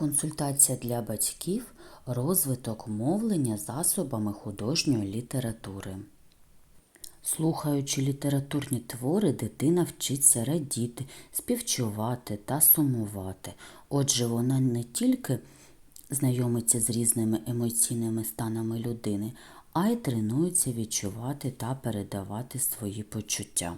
Консультація для батьків. Розвиток мовлення засобами художньої літератури. Слухаючи літературні твори, дитина вчиться радіти, співчувати та сумувати. Отже, вона не тільки знайомиться з різними емоційними станами людини, а й тренується відчувати та передавати свої почуття.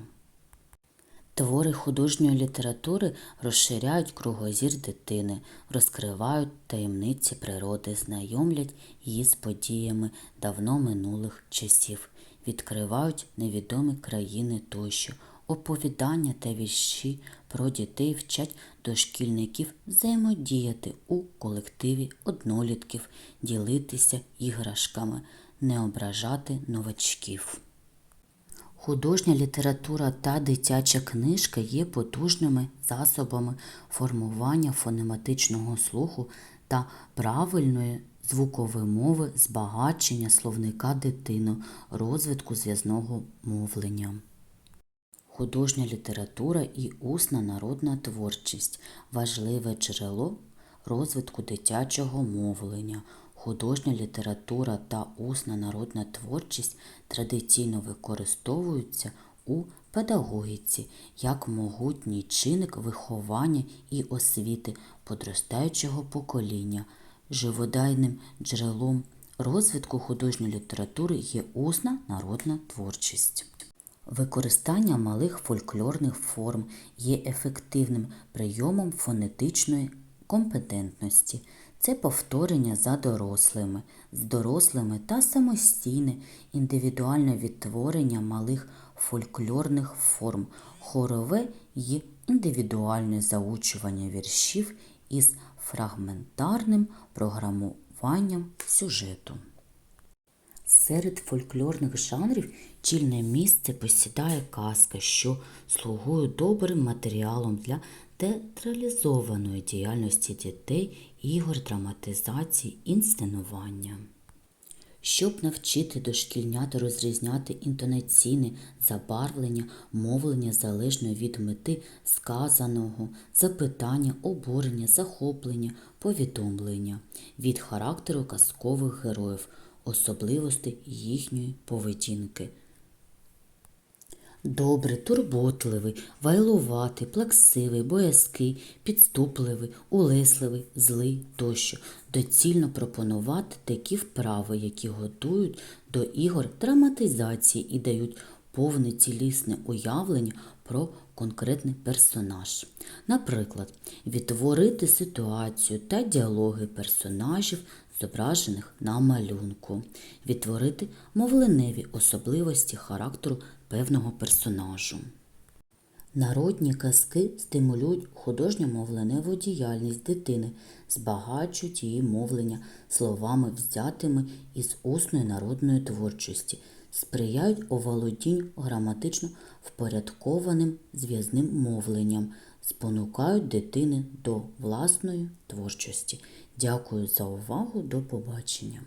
Твори художньої літератури розширяють кругозір дитини, розкривають таємниці природи, знайомлять її з подіями давно минулих часів, відкривають невідомі країни тощо. Оповідання та вірші про дітей вчать дошкільників взаємодіяти у колективі однолітків, ділитися іграшками, не ображати новачків. Художня література та дитяча книжка є потужними засобами формування фонематичного слуху та правильної звуковимови, збагачення словника дитини, розвитку зв'язного мовлення. Художня література і усна народна творчість важливе джерело розвитку дитячого мовлення. Художня література та усна народна творчість традиційно використовуються у педагогіці як могутній чинник виховання і освіти подростаючого покоління. Живодайним джерелом розвитку художньої літератури є усна народна творчість. Використання малих фольклорних форм є ефективним прийомом фонетичної компетентності. Це повторення за дорослими, з дорослими та самостійне індивідуальне відтворення малих фольклорних форм, хорове і індивідуальне заучування віршів із фрагментарним програмуванням сюжету. Серед фольклорних жанрів чільне місце посідає казка, що слугує добрим матеріалом для театралізованої діяльності дітей, ігор, драматизації, інсценування. Щоб навчити дошкільнят розрізняти інтонаційне забарвлення, мовлення залежно від мети сказаного, запитання, обурення, захоплення, повідомлення, від характеру казкових героїв, особливостей їхньої поведінки. Добрий, турботливий, вайлуватий, плаксивий, боязкий, підступливий, улесливий, злий тощо. Доцільно пропонувати такі вправи, які готують до ігор драматизації і дають повне цілісне уявлення про конкретний персонаж. Наприклад, відтворити ситуацію та діалоги персонажів, зображених на малюнку, відтворити мовленеві особливості характеру певного персонажу. Народні казки стимулюють художньо-мовленеву діяльність дитини, збагачують її мовлення словами, взятими із усної народної творчості, сприяють оволодінню граматично впорядкованим зв'язним мовленням, спонукають дитини до власної творчості. Дякую за увагу. До побачення.